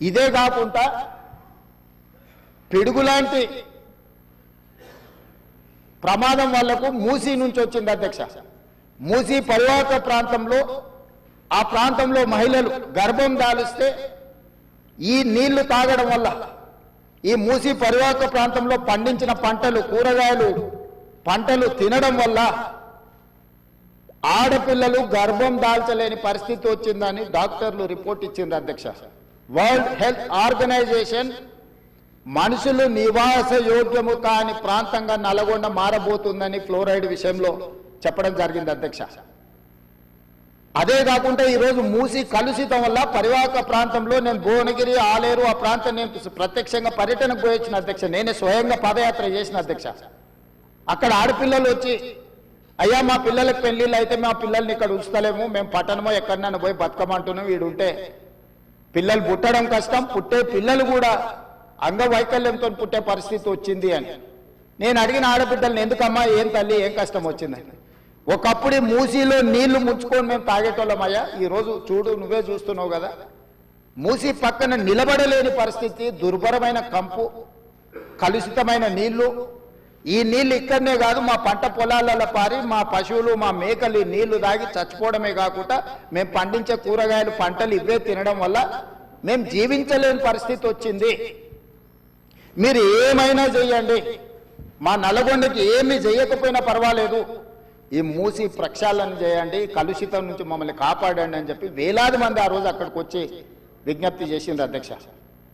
ఇదే కాకుండా పిడుగులాంటి ప్రమాదం వాళ్ళకు మూసీ నుంచి వచ్చింది అధ్యక్ష. మూసీ పరివాహక ప్రాంతంలో ఆ ప్రాంతంలో మహిళలు గర్భం దాలిస్తే ఈ నీళ్ళు తాగడం వల్ల ఈ మూసీ పరివాహక ప్రాంతంలో పండించిన పంటలు కూరగాయలు పంటలు తినడం వల్ల ఆడపిల్లలు గర్భం దాల్చలేని పరిస్థితి వచ్చిందని డాక్టర్లు రిపోర్ట్ ఇచ్చింది అధ్యక్ష. వరల్డ్ హెల్త్ ఆర్గనైజేషన్ మనుషులు నివాస యోగ్యము కాని ప్రాంతంగా నల్గొండ మారబోతుందని ఫ్లోరైడ్ విషయంలో చెప్పడం జరిగింది అధ్యక్ష. అదే కాకుండా ఈరోజు మూసి కలుషితం వల్ల పరివాహక ప్రాంతంలో నేను భువనగిరి ఆలేరు ఆ ప్రాంతం నేను ప్రత్యక్షంగా పర్యటనకు పోయొచ్చిన అధ్యక్ష. నేనే స్వయంగా పాదయాత్ర చేసిన అధ్యక్ష. అక్కడ ఆడపిల్లలు వచ్చి అయ్యా మా పిల్లలకు పెళ్ళిళ్ళు అయితే మా పిల్లల్ని ఇక్కడ ఉంచుతలేము మేము పట్టణమో ఎక్కడన్నా పోయి బతకమంటున్నాం వీడుంటే పిల్లలు పుట్టడం కష్టం పుట్టే పిల్లలు కూడా అంగవైకల్యంతో పుట్టే పరిస్థితి వచ్చింది అని. నేను అడిగిన ఆడబిడ్డల్ని ఎందుకమ్మా ఏం తల్లి ఏం కష్టం వచ్చిందని? ఒకప్పుడు మూసీలో నీళ్ళు ముంచుకొని మేము తాగేటోళ్ళమయ్యా ఈరోజు చూడు నువ్వే చూస్తున్నావు కదా. మూసీ పక్కన నిలబడలేని పరిస్థితి దుర్భరమైన కంపు కలుషితమైన నీళ్ళు ఈ నీళ్ళు ఇక్కడనే కాదు మా పంట పొలాలలో పారి మా పశువులు మా మేకలు ఈ నీళ్ళు తాగి చచ్చిపోవడమే కాకుండా మేము పండించే కూరగాయలు పంటలు ఇవే తినడం వల్ల మేము జీవించలేని పరిస్థితి వచ్చింది. మీరు ఏమైనా చెయ్యండి. మా నల్గొండకి ఏమి చేయకపోయినా పర్వాలేదు. ఈ మూసి ప్రక్షాళన చేయండి కలుషితం నుంచి మమ్మల్ని కాపాడండి అని చెప్పి వేలాది మంది ఆ రోజు అక్కడికి వచ్చి విజ్ఞప్తి చేసింది అధ్యక్ష.